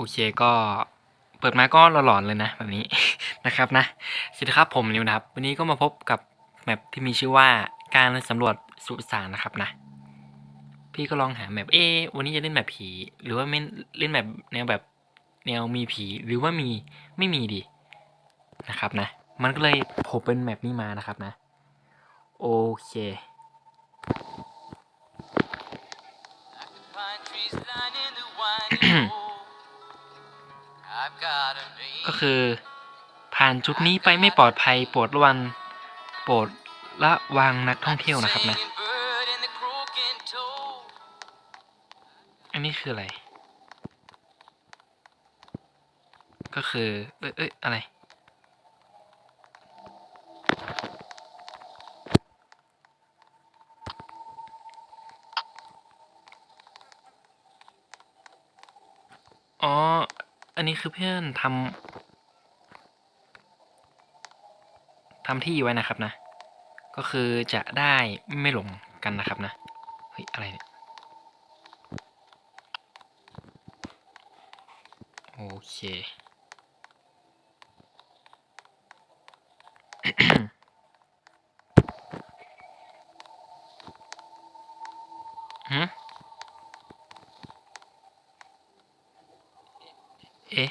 โอเคก็เปิดมาก็หลอนๆเลยนะแบบนี้ นะครับนะสวัสดีครับผมนิวนะครับ วันนี้ก็มาพบกับแมปที่มีชื่อว่าการสำรวจสุสานนะครับนะ พี่ก็ลองหาแมปเอะวันนี้จะเล่นแบบผี หรือว่าไม่เล่นแบบแนวแบบแนวมีผีหรือว่ามีไม่มีดีนะครับนะ มันก็เลยโผล่เป็นแมปนี้มานะครับนะ โอเค Pine trees ก็คือ ผ่านจุดนี้ไปไม่ปลอดภัยโปรดระวังโปรดระวังนักท่องเที่ยวนะครับนะ อันนี้คืออะไร ก็คือ เอ้ยเอ้ยอะไร อ๋อ อันนี้คือเพื่อนทำทำที่ไว้นะครับนะ ก็คือจะได้ไม่หลงกันนะครับนะ เฮ้ย อะไรเนี่ย โอเค หืมเอ๊ะ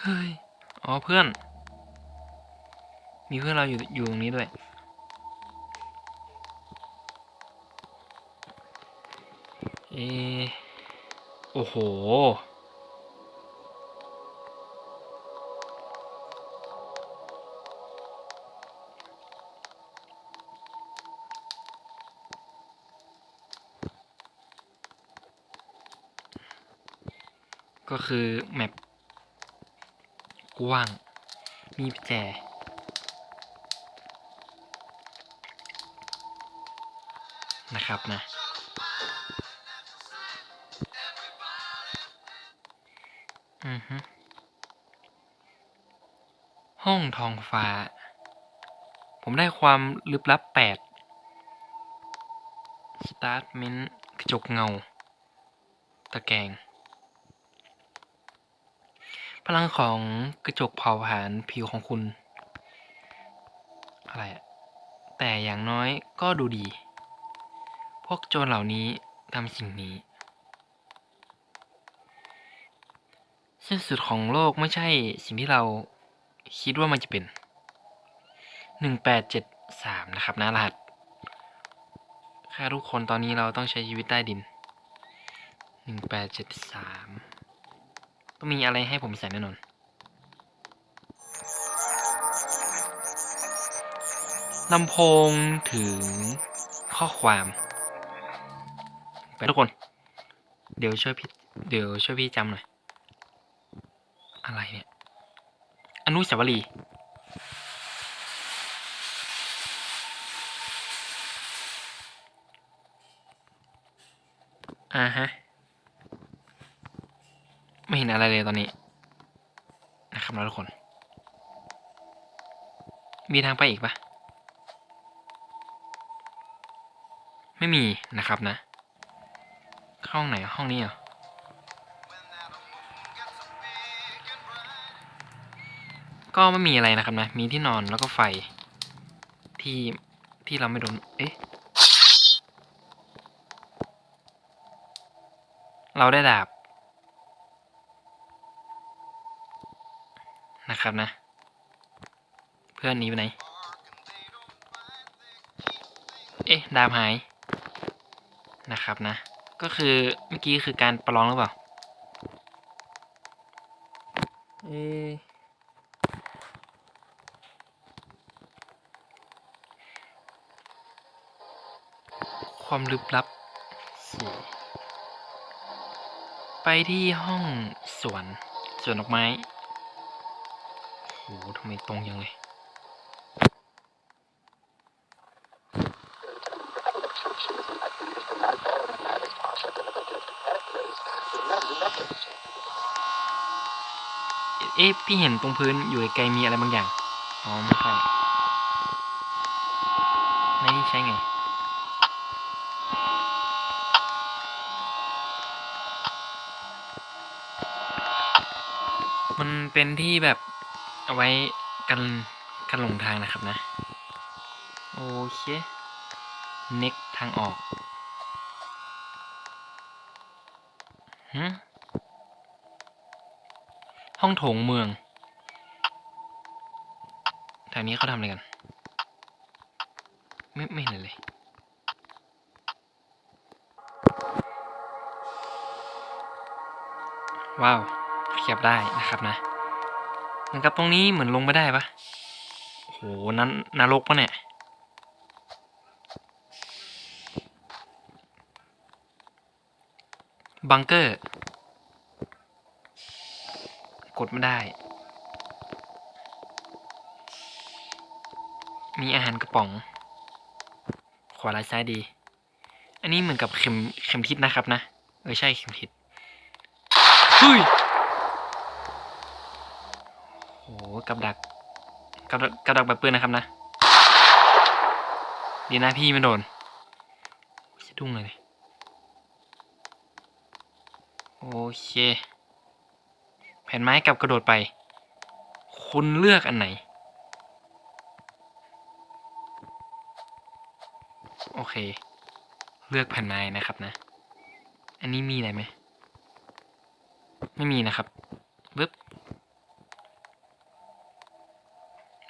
เฮ้ย อ๋อ เพื่อน มีเพื่อนเราอยู่อยู่ตรงนี้ด้วย เอโอ้โห ก็คือแมป กว้าง มีแจนะครับนะ อือฮึห้องทองฟ้า ผมได้ความลึกลับแปดสตาร์ทเมนกระจกเงา ตะแกรง พลังของกระจกเผาผลาญผิวของคุณ อะไรอะแต่อย่างน้อยก็ดูดี พวกโจรเหล่านี้ทำสิ่งนี้สิ้นสุดของโลกไม่ใช่สิ่งที่เราคิดว่ามันจะเป็นหนึ่งแปดเจ็ดสามนะครับนะรหัสแค่ทุกคนตอนนี้เราต้องใช้ชีวิตใต้ดินหนึ่งแปดเจ็ดสาม ต้องมีอะไรให้ผมใส่แน่นอนลำโพงถึงข้อความไปทุกคน เดี๋ยวช่วยพี่เดี๋ยวช่วยพี่จำหน่อย อะไรเนี่ย อนุสาวรีย์อ่าฮะ ไม่เห็นอะไรเลยตอนนี้ นะครับนะทุกคน มีทางไปอีกปะไม่มีนะครับนะ ห้องไหนห้องนี้เหรอก็ไม่มีอะไรนะครับนะ มีที่นอนแล้วก็ไฟ ที่ที่เราไม่โดน เอ๊ะ เราได้ดาบ นะครับนะ เพื่อนนี้ไปไหน เอ๊ะ ดาบหาย นะครับนะ ก็คือเมื่อกี้คือการประลองหรือเปล่า เอ๊ความลึกลับ ไปที่ห้องสวนสวนดอกไม้ โอ้โหทำไมตรงยังเลยเอ๊ะพี่เห็นตรงพื้นอยู่ไกลมีอะไรบางอย่าง อ๋อ ไม่ใช่ในนี้ใช้ไง มันเป็นที่แบบ เอาไว้กันกันหลงทางนะครับนะ โอเคเน็กทางออกหึห้องโถงเมืองแถวนี้เขาทำอะไรกัน ไม่ไม่เห็นเลยว้าวขยับได้นะครับนะ เหมือนกับตรงนี้เหมือนลงไม่ได้ปะโอ้โหนั้นนรกปะเนี่ย บังเกอร์ กดไม่ได้ มีอาหารกระป๋อง ขวาลายซ้ายดี อันนี้เหมือนกับเข็มเข็มทิศนะครับนะ เออใช่เข็มทิศเฮ้ย โหกับดักกับดักกับดักแบบปืนนะครับนะ ดีนะพี่ไม่โดนสะดุ้งเลย โอเค แผ่นไม้กับกระโดดไป คุณเลือกอันไหน โอเค เลือกแผ่นไม้นะครับนะ อันนี้มีอะไรไหม ไม่มีนะครับปึ๊บ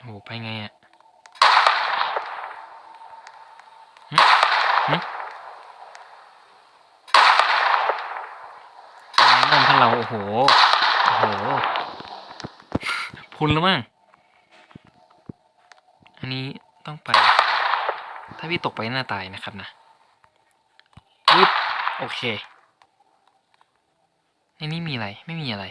โหไปไงอะ่ะนั่นถ้าเรา โอ้โห โอ้โห พุนแล้วมั้ง อันนี้ต้องไป ถ้าพี่ตกไปหน้าตายนะครับนะปึ๊บโอเค ในนี้มีอะไร ไม่มีอะไร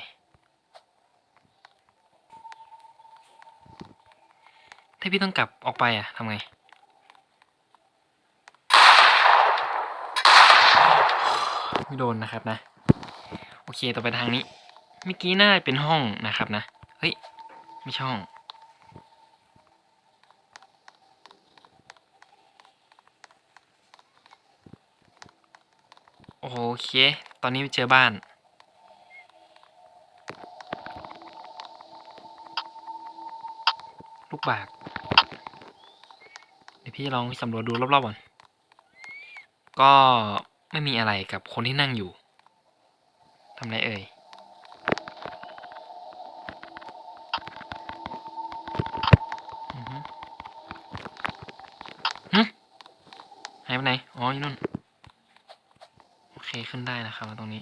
ถ้าพี่ต้องกลับออกไปอะทำไง ไม่โดนนะครับนะ โอเคต่อไปทางนี้ เมื่อกี้น่าจะเป็นห้องนะครับนะ เฮ้ย ไม่ใช่ห้อง โอเค ตอนนี้เจอบ้านลูกบาก พี่ลองสำรวจดูรอบๆก่อน ก็ไม่มีอะไรกับคนที่นั่งอยู่ทำไรเอ่ยฮึหายไปไหน อ๋ออยู่นู่น โอเคขึ้นได้นะครับตรงนี้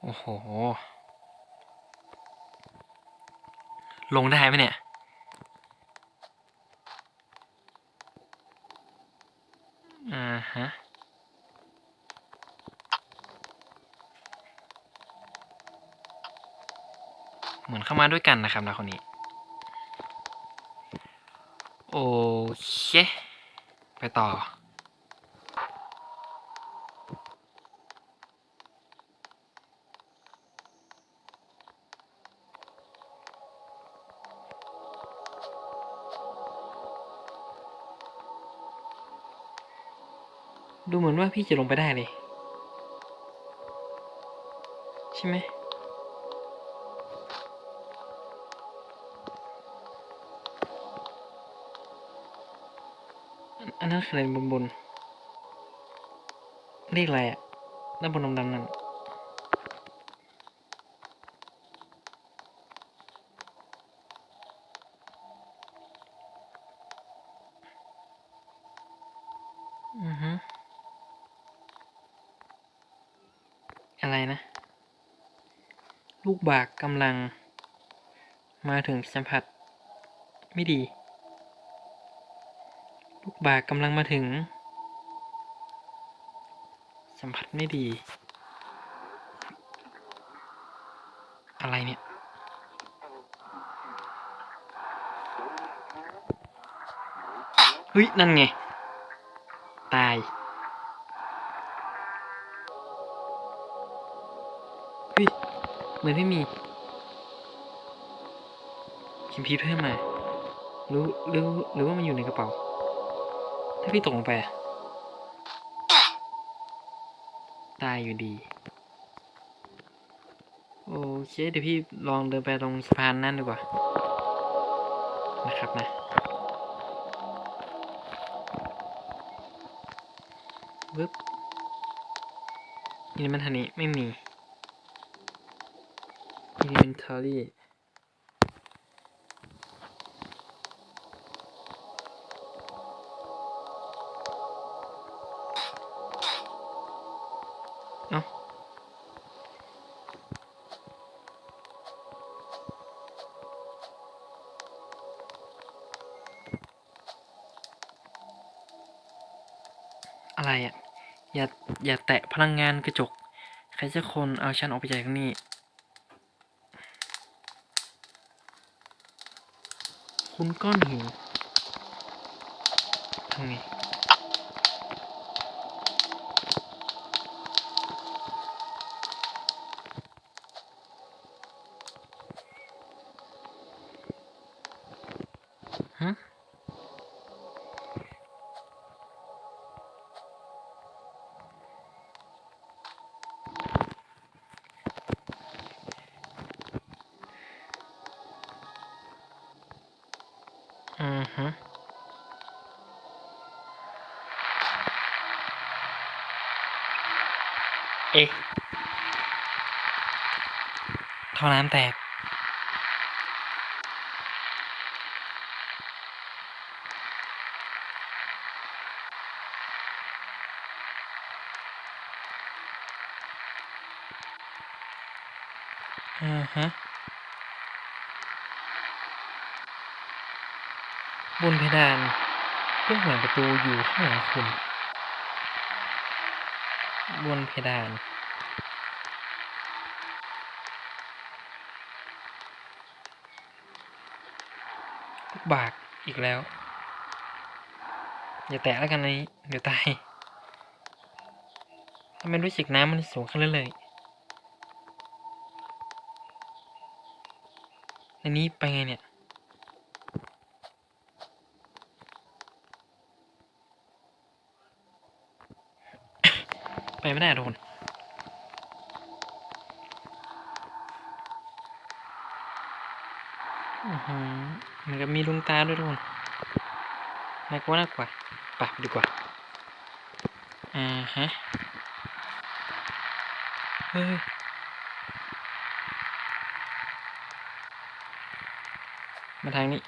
โอ้โห ลงได้ไหมเนี่ย อ่าฮะ เหมือนเข้ามาด้วยกันนะครับนะคนนี้ โอเค ไปต่อ ดูเหมือนว่าพี่จะลงไปได้เลย ใช่ไหม นอันนั้นคืออะไรบนบนเลขอะไรอะด้านบนดำๆนั่นอือฮึอะไรนะ ลูกบากกำลังมาถึงสัมผัส ไม่ดี ลูกบากกำลังมาถึง สัมผัสไม่ดี อะไรเนี่ย เฮ้ย นั่นไง ตาย เฮ้ย เหมือนไม่มีคิมพีเพิ่มมาหรือหรือหรือว่ามันอยู่ในกระเป๋า ถ้าพี่ตกลงไป ตายอยู่ดี โอเค เดี๋ยวพี่ลองเดินไปตรงสะพานนั่นดีกว่า นะครับนะ วึบอินเวนทานี้ไม่มี inventory อย่าอย่าแตะพลังงานกระจก ใครจะคนเอาฉันออกไปจากนี่คุณก้อนหินทำไง ฮึเอ๊ะท่อน้ำแตกอือฮะ บนเพดานเรื่องหลังประตูอยู่ข้างหลังคุณบนเพดาน ลูกบากอีกแล้ว อย่าแตะแล้วกันอันนี้เดี๋ยวตายทำไมรู้สึกน้ำมันสูงขึ้นเรื่อยๆในนี้ไปไงเนี่ย ไปไม่ได้โดนอือหือมันก็มีดวงตาด้วยทุกคนน่ากลัวน่ากลัวไปดีกว่า อ่าฮะ เฮ้ยมาทางนี้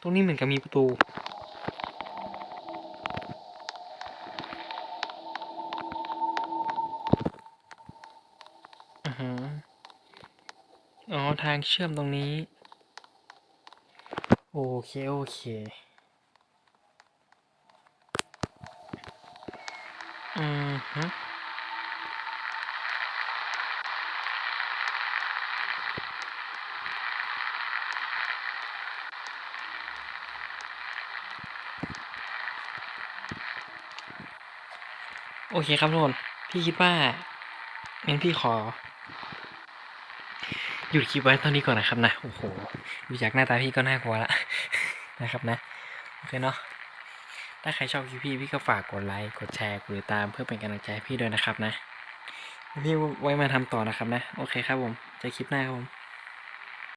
ตรงนี้เหมือนกับมีประตู อือหือ อ๋อ ทางเชื่อมตรงนี้ โอเค โอเค อือฮึโอเคครับทุกคน พี่คิดว่างั้นพี่ขอ หยุดคลิปไว้เท่านี้ก่อนนะครับนะ โอ้โห ดูจากหน้าตาพี่ก็น่ากลัวละนะครับนะ โอเคเนาะ ถ้าใครชอบคลิปพี่พี่ก็ฝากกดไลค์ กดแชร์ กดติดตามเพื่อเป็นกำลังใจให้พี่ด้วยนะครับนะ พี่ไว้มาทำต่อนะครับนะ โอเคครับผม เจอคลิปหน้าครับผม